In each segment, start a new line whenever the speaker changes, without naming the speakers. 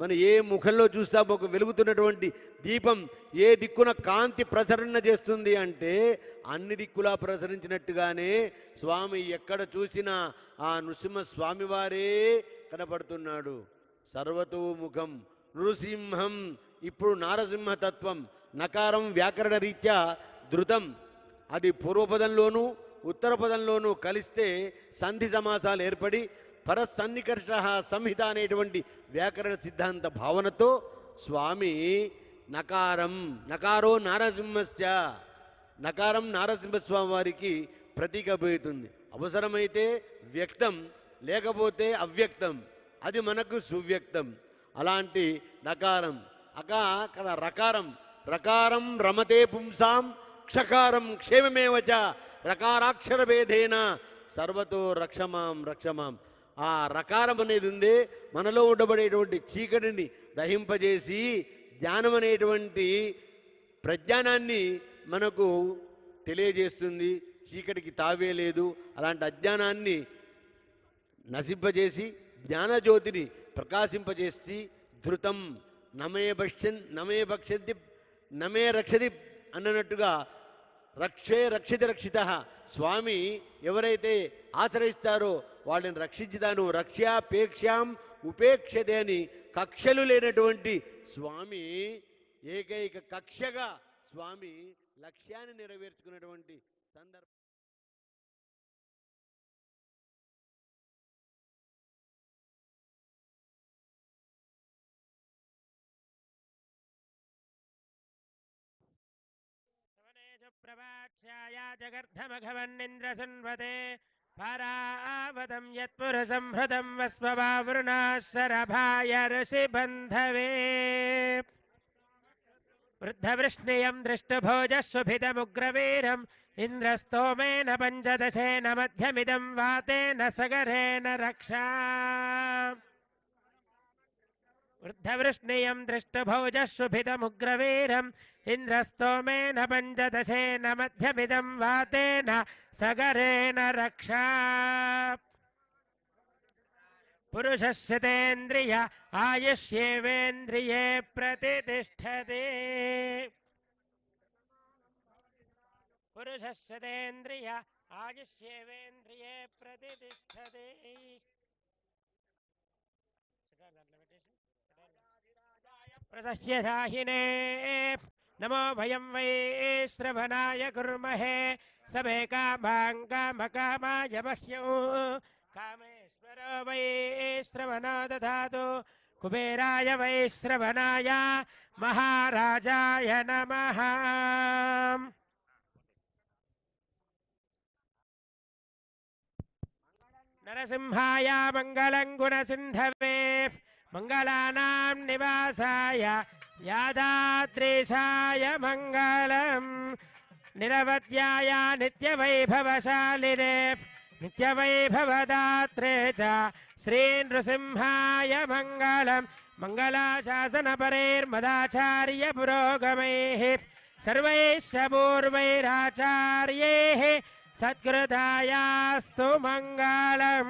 మన ఏ ముఖంలో చూస్తామో ఒక వెలుగుతున్నటువంటి దీపం ఏ దిక్కున కాంతి ప్రసరణ చేస్తుంది అంటే అన్ని దిక్కులా ప్రసరించినట్టుగానే స్వామి ఎక్కడ చూసినా ఆ నృసింహ స్వామివారే కనపడుతున్నాడు సర్వతోముఖం నృసింహం. ఇప్పుడు నారసింహ తత్వం నకారం వ్యాకరణ రీత్యా ధృతం. అది పూర్వపదంలోనూ ఉత్తర పదంలోనూ కలిస్తే సంధి సమాసాలు ఏర్పడి పరసన్నికర్ష సంహిత అనేటువంటి వ్యాకరణ సిద్ధాంత భావనతో స్వామి నకారం నకారో నారసింహశ్చ నకారం నారసింహస్వామి వారికి ప్రతీకపోతుంది అవసరమైతే వ్యక్తం లేకపోతే అవ్యక్తం. అది మనకు సువ్యక్తం. అలాంటి నకారం అకా అక్కడ రకారం. రకారం రమతే పుంసాం క్షకారం క్షేమమేవచ రకారాక్షర భేదేన సర్వతో రక్షమాం రక్షమాం. ఆ రకారం అనేది ఉంది. మనలో ఉండబడేటువంటి చీకటిని దహింపజేసి జ్ఞానం అనేటువంటి ప్రజ్ఞానాన్ని మనకు తెలియజేస్తుంది. చీకటికి తావే లేదు. అలాంటి అజ్ఞానాన్ని నశింపజేసి జ్ఞానజ్యోతిని ప్రకాశింపజేసి ధృతం నమే భక్ష్యం నమే భక్షంతి నమే రక్షది అన్నట్టుగా రక్షే రక్షిత రక్షిత. స్వామి ఎవరైతే ఆశ్రయిస్తారో వాళ్ళని రక్షించుతాను రక్ష్యాపేక్షాం ఉపేక్షతే అని కక్షలు లేనటువంటి స్వామి ఏకైక కక్షగా స్వామి లక్ష్యాన్ని నెరవేర్చుకున్నటువంటి సందర్భం.
ध्याया जगर्धमघवन्निन्द्रसुन्वते परावतं यत्पुरसंहृतं वस्ववावृणाशरभाय ऋषिबन्धवे वृद्धवृष्णियं दृष्टभोजस्वभिदमुग्रवीरम् इन्द्रस्तोमेन पञ्चदशेन मध्यमिदं वातेन सगरेण रक्षा। वृद्धवृष्णियम् दृष्टभोजस्वभिदमुग्रवीरम् इन्द्रस्तोमेन पञ्चदशेन मध्यमिदम् वातेन सगरेण रक्षा। पुरुषस्य तेन्द्रिय आयुष्येवेन्द्रिये प्रतिष्ठते। पुरुषस्य तेन्द्रिय आयुष्येवेन्द्रिये प्रतिष्ठते। प्रसह्यशाहिने नमो भयं वै श्रभनाय कुर्महे सभे कामां कामकामाय कामेश्वरो वै श्रवणो दधातु, कुबेराय वै श्रवणाय, महाराजाय नमः। नरसिंहाय मङ्गलङ्गुणसिन्धवे మంగళానాం నివాసాయ యాదాద్రీశాయ మంగళం. నిరవధ్యాయ నిత్యవైభవశాలినే నిత్యవైభవదాత్రే చ శ్రీ నృసింహాయ మంగళం. మంగళాశాసనపరైర్మదాచార్య పురోగమైः సర్వైశ్చ పూర్వైరాచార్యైः. సత్కృతాయాస్తు మంగళం.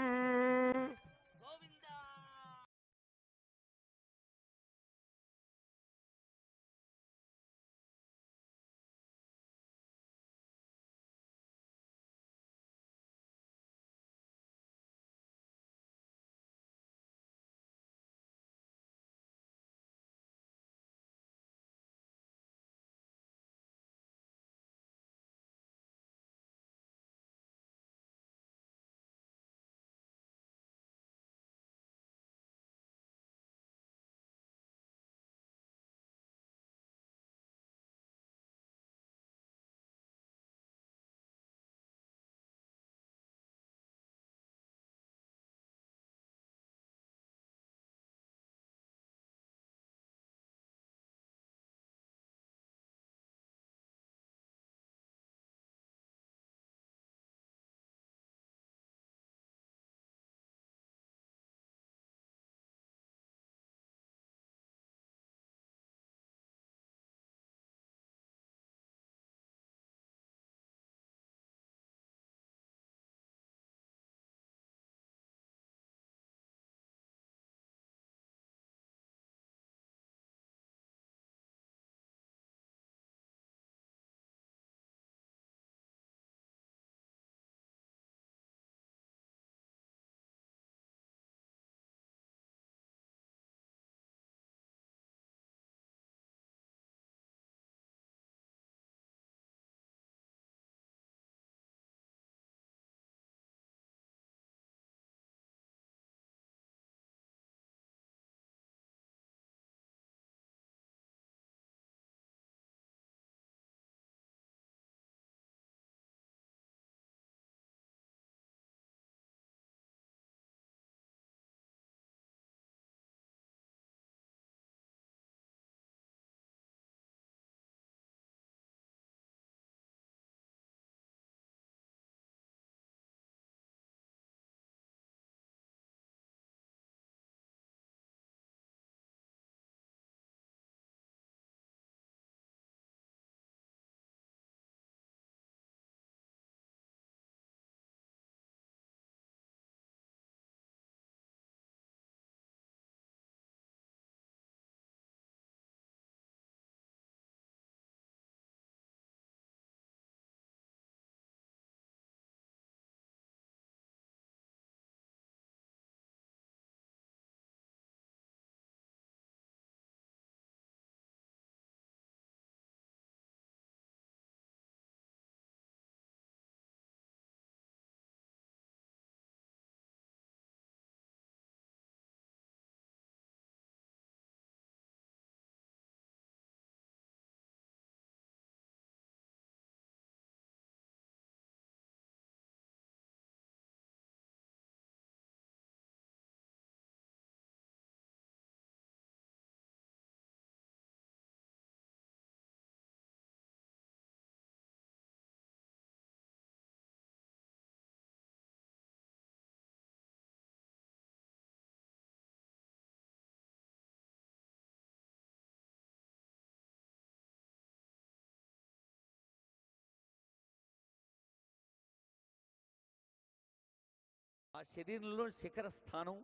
ఆ శరీరంలో శిఖర స్థానం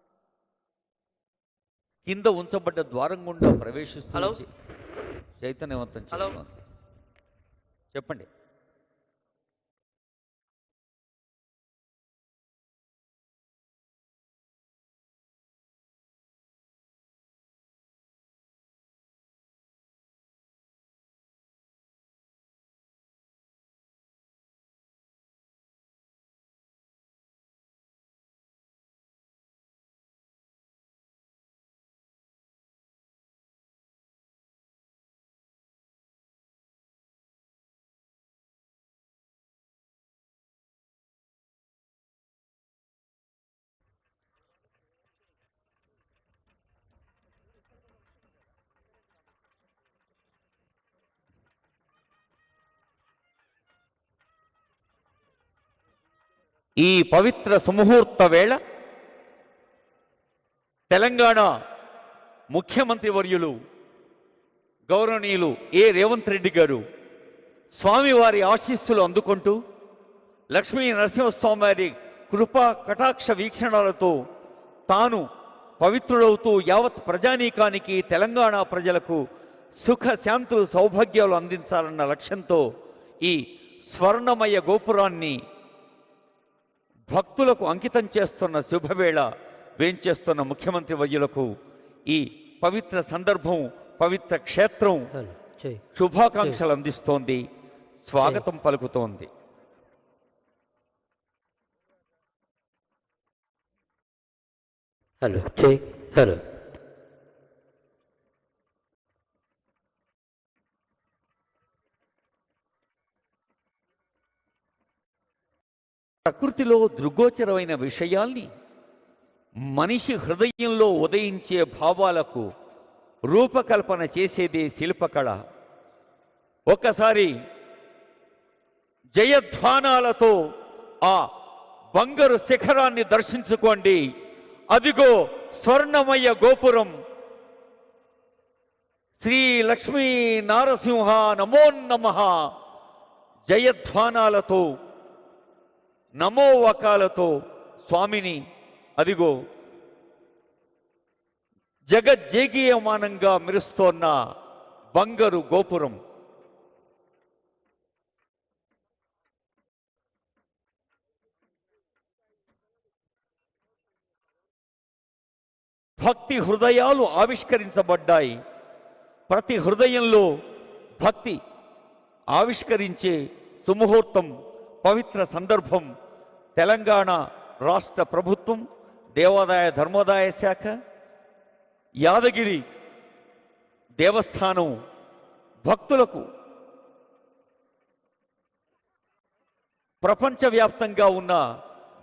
కింద ఉంచబడ్డ ద్వారం గుండా ప్రవేశిస్తూ చైతన్యవంతం చెప్పండి. ఈ పవిత్ర సుముహూర్త వేళ తెలంగాణ ముఖ్యమంత్రి వర్యులు గౌరవనీయులు ఏ రేవంత్ రెడ్డి గారు స్వామివారి ఆశీస్సులు అందుకుంటూ లక్ష్మీ నరసింహస్వామి వారి కృపా కటాక్ష వీక్షణాలతో తాను పవిత్రుడవుతూ యావత్ ప్రజానీకానికి తెలంగాణ ప్రజలకు సుఖ శాంతులు సౌభాగ్యాలు అందించాలన్న లక్ష్యంతో ఈ స్వర్ణమయ గోపురాన్ని భక్తులకు అంకితం చేస్తున్న శుభవేళ వేంచేస్తున్న ముఖ్యమంత్రి వర్యులకు ఈ పవిత్ర సందర్భం పవిత్ర క్షేత్రం శుభాకాంక్షలు అందిస్తోంది స్వాగతం పలుకుతోంది.
Hello hello.
ప్రకృతిలో దృగోచరమైన విషయాల్ని మనిషి హృదయంలో ఉదయించే భావాలకు రూపకల్పన చేసేదే శిల్పకళ. ఒక్కసారి జయధ్వానాలతో ఆ బంగారు శిఖరాన్ని దర్శించుకోండి. అదిగో స్వర్ణమయ గోపురం. శ్రీ లక్ష్మీ నారసింహ నమో నమ. జయధ్వానాలతో నమో వకాలతో స్వామిని అదిగో జగజ్జేగీయమానంగా మెరుస్తోన్న బంగారు గోపురం. భక్తి హృదయాలు ఆవిష్కరించబడ్డాయి. ప్రతి హృదయంలో భక్తి ఆవిష్కరించే సుముహూర్తం పవిత్ర సందర్భం తెలంగాణ రాష్ట్ర ప్రభుత్వం దేవాదాయ ధర్మోదాయ శాఖ యాదగిరి దేవస్థానం భక్తులకు ప్రపంచవ్యాప్తంగా ఉన్న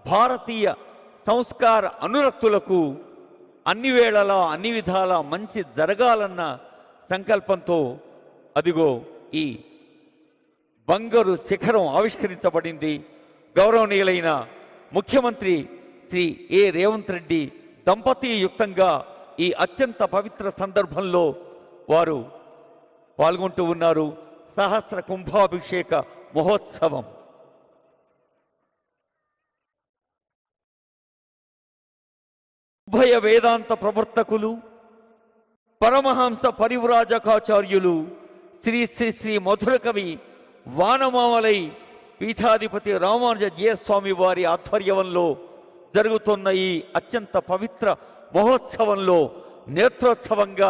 భారతీయ సంస్కార అనురక్తులకు అన్ని వేళలా అన్ని విధాలా మంచి జరగాలన్న సంకల్పంతో అదిగో ఈ బంగారు శిఖరం ఆవిష్కరించబడింది. గౌరవనీయులైన ముఖ్యమంత్రి శ్రీ ఏ రేవంత్ రెడ్డి దంపతీయుక్తంగా ఈ అత్యంత పవిత్ర సందర్భంలో వారు పాల్గొంటూ ఉన్నారు. సహస్ర కుంభాభిషేక మహోత్సవం. ఉభయ వేదాంత ప్రవర్తకులు పరమహంస పరివ్రాజకాచార్యులు శ్రీ శ్రీ శ్రీ మధుర కవి వానమామలై పీఠాధిపతి రామానుజ జయస్వామి వారి ఆధ్వర్యంలో జరుగుతున్న ఈ అత్యంత పవిత్ర మహోత్సవంలో నేత్రోత్సవంగా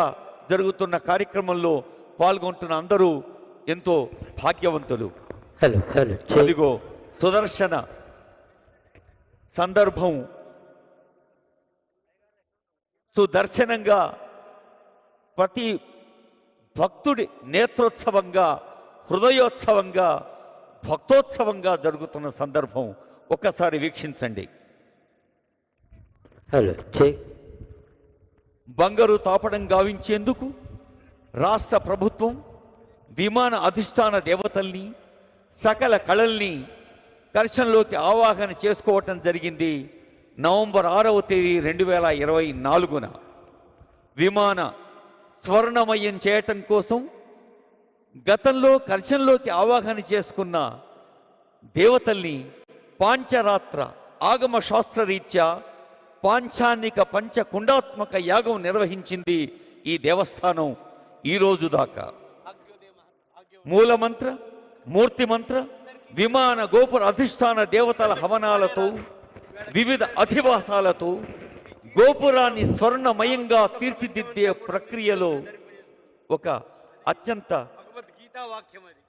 జరుగుతున్న కార్యక్రమంలో పాల్గొంటున్న అందరూ ఎంతో భాగ్యవంతులు.
హలో హలో
అదిగో సుదర్శన సందర్భం. సుదర్శనంగా ప్రతి భక్తుడి నేత్రోత్సవంగా హృదయోత్సవంగా భక్తోత్సవంగా జరుగుతున్న సందర్భం ఒక్కసారి వీక్షించండి.
హలో
బంగారు తాపడం గావించేందుకు రాష్ట్ర ప్రభుత్వం విమాన అధిష్టాన దేవతల్ని సకల కళల్ని దర్శనంలోకి ఆవాహన చేసుకోవటం జరిగింది నవంబర్ ఆరవ తేదీ రెండు వేల ఇరవై నాలుగున. విమాన స్వర్ణమయం చేయటం కోసం గతంలో కర్షణలోకి ఆవాహన చేసుకున్న దేవతల్ని పాంచరాత్ర ఆగమ శాస్త్రరీత్యా పాంచానిక పంచకుండాత్మక యాగం నిర్వహించింది ఈ దేవస్థానం ఈ రోజు దాకా. మూలమంత్ర మూర్తి మంత్ర విమాన గోపుర అధిష్టాన దేవతల హవనాలతో వివిధ అధివాసాలతో గోపురాన్ని స్వర్ణమయంగా తీర్చిదిద్దే ప్రక్రియలో ఒక అత్యంత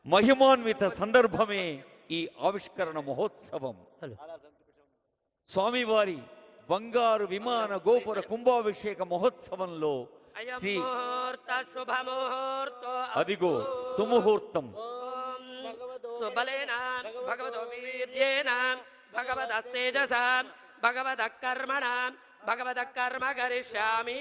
మహిమాన్విత సందర్భమే ఈ ఆవిష్కరణ మహోత్సవం. స్వామివారి బంగారు విమాన గోపుర కుంభాభిషేక మహోత్సవంలో శ్రీ అదిగో సుముహూర్తం.
సుబలేన భగవతో వీర్యేన భగవదస్తేజస భగవద కర్మణ భగవద కర్మ కరిష్యామి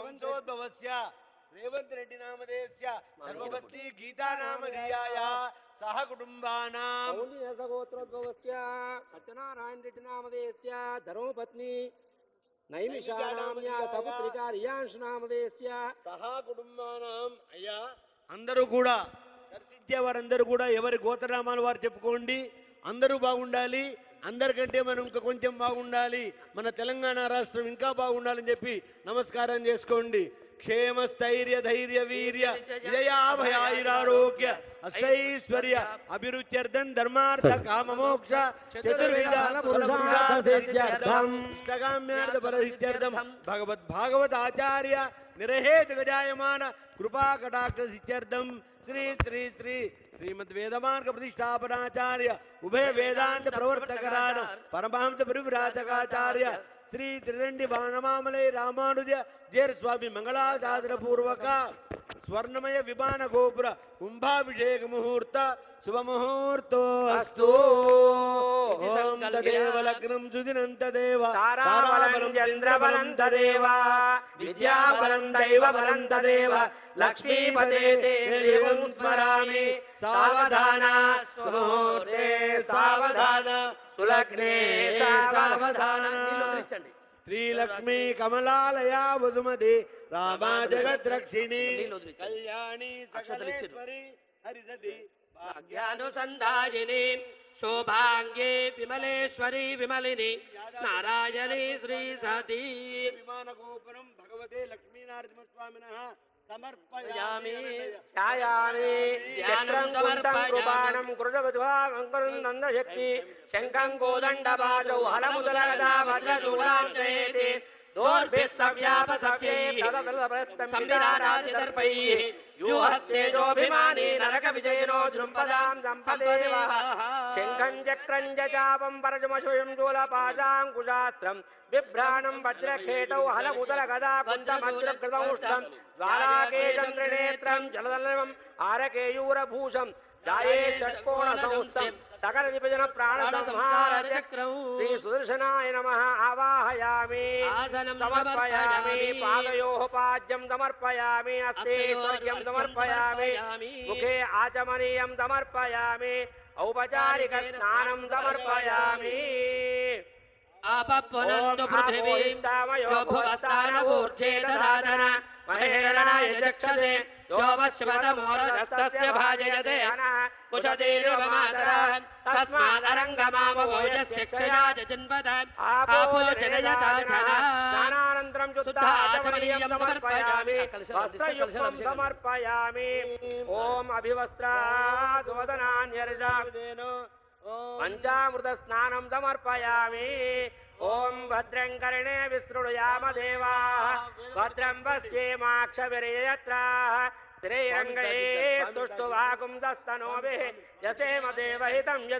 గోత్రోద్భవస్య. రేవంత్ రెడ్డి నామధేయస్య ధర్మపత్ని గీతా నామధేయాయ సహ కుటుంబానాం.
గోత్రోద్భవస్య సత్యనారాయణ రెడ్డి నామధేయస్య ధర్మపత్ని. నైమిషానామ్యా సపుత్రికా రియాంశ్ నామధేయస్య
సహా కుటుంబానాం. అయ్యా. అందరూ కూడా దర్శించే వారందరూ కూడా ఎవరి గోత్రనామాలు వారు చెప్పుకోండి అందరూ బాగుండాలి. అందరికంటే మనం ఇంకా కొంచెం బాగుండాలి. మన తెలంగాణ రాష్ట్రం ఇంకా బాగుండాలని చెప్పి నమస్కారం చేసుకోండి. क्षेम स्थर्य धैर्य वीर्य विजयाभयाग्य अष्टैश्वर्य अभिरुच्यर्धन धर्मार्थ
काम
मोक्ष चतुर्विध भगवत भागवत आचार्य निरहेत गजायमान कृपा कटाक्ष इत्यर्थम् श्री श्री श्री श्रीमद् वेदमार्ग प्रतिष्ठापनाचार्य उभय वेदांत प्रवर्तकरान परमहंस परिव्राजकाचार्य శ్రీ త్రిదండి బాణమామలై రామానుజ జేర్ స్వామి మంగళాశాసన పూర్వక స్వర్ణమయ విమాన గోపుర కుంభాభిషేక ముహూర్త శుభముహూర్తో అస్తు ఓం తదేవ లగ్నం సుదినం తదేవ
తారాబలం చంద్రబలం తదేవ. విద్యాబలం తదేవ. లక్ష్మీపదే దేవం స్మరామి. సావధాన. సావధాన. సులగ్నే సావధాన.
శ్రీలక్ష్మీ కమలాలయా వసుమతి రామా జగద్రక్షిణి. కళ్యాణి. సకలేశ్వరి హరిసతి
భాగ్యానుసంధాయిని శోభాంగే విమలేశ్వరి విమలిని నారాయణి శ్రీ సతీ.
విమాన గోపురం భగవతే లక్ష్మీనారసింహస్వామిన
ఛాయామి. చక్రం
సమర్పయామి.
కృపాణం కృతవధ్వాంకరం నందశక్తి. శంఖం కోదండబాజౌ హలముదలగదా భద్రచూడాం జయేతి దోర్భిः సవ్యాపసవ్యైः
సంవిరారాజిదర్పైः व्यूहस्तेजोभिमानी नरक विजयिनो जृम्पदां
सम्पदेवः शङ्खं चक्रं जजापं परजमशुयं जोलपाशाङ्कुशास्त्रं बिभ्राणं वज्रखेटौ हलमुदलगदा कुन्दमज्रकृतौष्णं द्वाराके चन्द्रनेत्रं जलदलवम् आरकेयूरभूषम् జాయే షట్కోణ సంస్థం సకల విభజన ప్రాణ సంహార చక్రం శ్రీ సుదర్శనాయ నమ ఆవాహయామి సమర్పయామి
సమర్పయామి.
పాదయోః పాద్యం సమర్పయామి హస్తే స్వర్గ్యం సమర్పయామి. ముఖే ఆచమనీయం సమర్పయామి ఔపచారిక స్నానం సమర్పయామి
పృథివీ భువస్థానమూర్ధ్వే దదాతన మహేరణాయ చక్షసే
योऽवश्वतमोरशस्तस्य
भाजयते।
कुशतीरुपमातरा तस्मादरङ्गमामभोजस्य
क्षया
च
जन्मद
आपो शुद्धाचमनीयं समर्पयामि। वस्त्रयुक्तं समर्पयामि। ॐ समर्पयामि। ॐ भद्रं कर्णे विसृणुयाम भद्रं पश्येमाक्षभिरेयत्राः పశ్యేమాక్షవిరేయత్రా స్థిరైరంగైస్తుష్టువాగుంసస్తనోభిः యసేమ దేవహితం యద